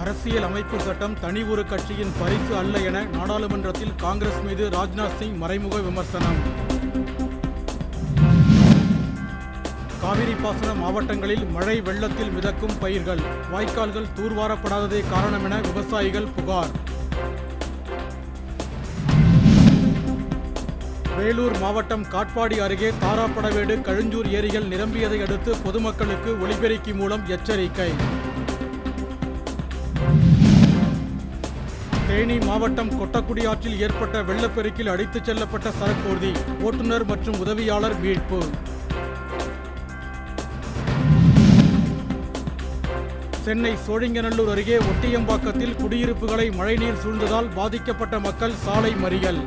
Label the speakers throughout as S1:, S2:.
S1: அரசியல் அமைப்பு சட்டம் தனி ஒரு கட்சியின் பரிசு அல்ல என நாடாளுமன்றத்தில் காங்கிரஸ் மீது ராஜ்நாத் சிங் மறைமுக விமர்சனம். காவிரி பாசன மாவட்டங்களில் மழை வெள்ளத்தில் மிதக்கும் பயிர்கள். வாய்க்கால்கள் தூர்வாரப்படாததே காரணம் என விவசாயிகள் புகார். வேலூர் மாவட்டம் காட்பாடி அருகே தாராப்படவேடு கழுஞ்சூர் ஏரிகள் நிரம்பியதை அடுத்து பொதுமக்களுக்கு ஒலிபெருக்கி மூலம் எச்சரிக்கை. தேனி மாவட்டம் கொட்டக்குடி ஆற்றில் ஏற்பட்ட வெள்ளப்பெருக்கில் அடித்துச் செல்லப்பட்ட சரக்கோர்தி ஓட்டுநர் மற்றும் உதவியாளர் மீட்பு. சென்னை சோழிங்கநல்லூர் அருகே ஒட்டியம்பாக்கத்தில் குடியிருப்புகளை மழைநீர் சூழ்ந்ததால் பாதிக்கப்பட்ட மக்கள் சாலை மறியல்.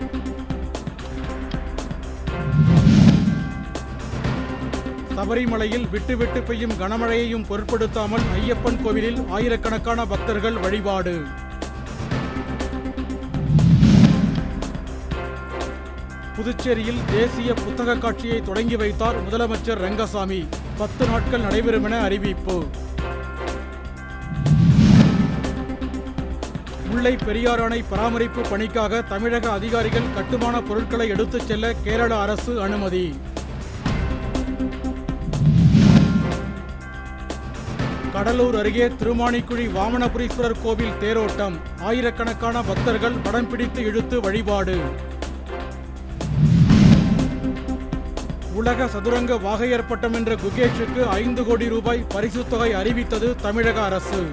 S1: சபரிமலையில் விட்டு விட்டு பெய்யும் கனமழையையும் பொருட்படுத்தாமல் ஐயப்பன் கோவிலில் ஆயிரக்கணக்கான பக்தர்கள் வழிபாடு. புதுச்சேரியில் தேசிய புத்தக காட்சியை தொடங்கி வைத்தார் முதலமைச்சர் ரங்கசாமி. பத்து நாட்கள் நடைபெறும் என அறிவிப்பு. முல்லை பெரியாறு அணை பராமரிப்பு பணிக்காக தமிழக அதிகாரிகள் கட்டுமான பொருட்களை எடுத்துச் செல்ல கேரள அரசு அனுமதி. கடலூர் அருகே திருமாணிக்குழி வாமனபுரீஸ்வரர் கோவில் தேரோட்டம். ஆயிரக்கணக்கான பக்தர்கள் படம் பிடித்து இழுத்து வழிபாடு. உலக சதுரங்க வாகையர் பட்டம் என்ற குகேஷுக்கு ஐந்து கோடி ரூபாய் பரிசுத் தொகை அறிவித்தது தமிழக அரசு.